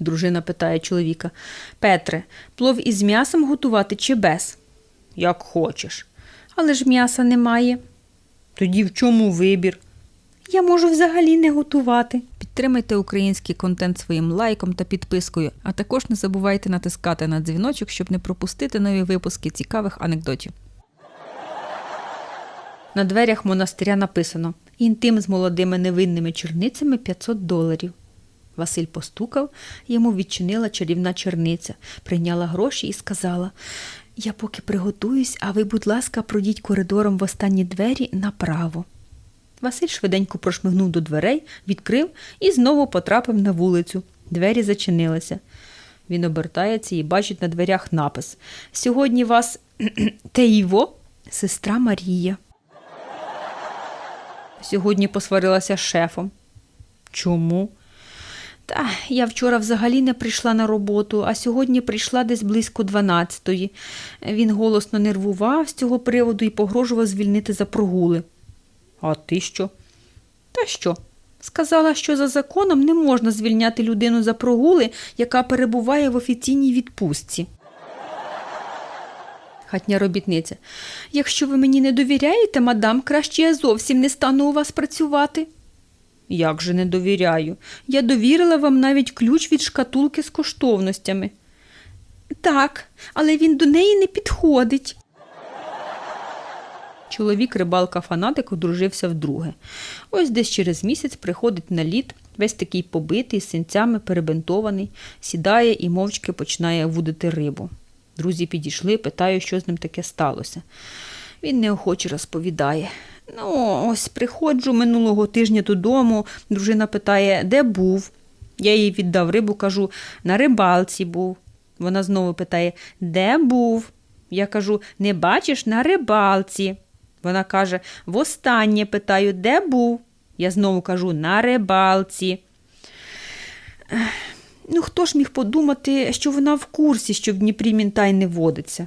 Дружина питає чоловіка. Петре, плов із м'ясом готувати чи без? Як хочеш. Але ж м'яса немає. Тоді в чому вибір? Я можу взагалі не готувати. Підтримайте український контент своїм лайком та підпискою, а також не забувайте натискати на дзвіночок, щоб не пропустити нові випуски цікавих анекдотів. На дверях монастиря написано Інтим з молодими невинними черницями 500 доларів. Василь постукав, йому відчинила чарівна черниця, прийняла гроші і сказала Я поки приготуюсь, а ви, будь ласка, пройдіть коридором в останні двері направо. Василь швиденько прошмигнув до дверей, відкрив і знову потрапив на вулицю. Двері зачинилися. Він обертається і бачить на дверях напис Сьогодні вас Теїво, сестра Марія. Сьогодні посварилася з шефом. Чому? Та я вчора взагалі не прийшла на роботу, а сьогодні прийшла десь близько 12-ї. Він голосно нервував з цього приводу і погрожував звільнити за прогули. А ти що? Та що? Сказала, що за законом не можна звільняти людину за прогули, яка перебуває в офіційній відпустці. Хатня робітниця. Якщо ви мені не довіряєте, мадам, краще я зовсім не стану у вас працювати. Як же не довіряю? Я довірила вам навіть ключ від шкатулки з коштовностями. Так, але він до неї не підходить. Чоловік рибалка фанатик одружився вдруге. Ось десь через місяць приходить на лід, весь такий побитий, з синцями перебинтований, сідає і мовчки починає вудити рибу. Друзі підійшли, питаю, що з ним таке сталося. Він неохоче розповідає. Ну, ось приходжу минулого тижня додому, дружина питає, де був. Я їй віддав рибу, кажу, на рибалці був. Вона знову питає, де був? Я кажу, не бачиш на рибалці. Вона каже, востаннє питаю, де був? Я знову кажу, на рибалці. Ну, хто ж міг подумати, що вона в курсі, що в Дніпрі мінтай не водиться?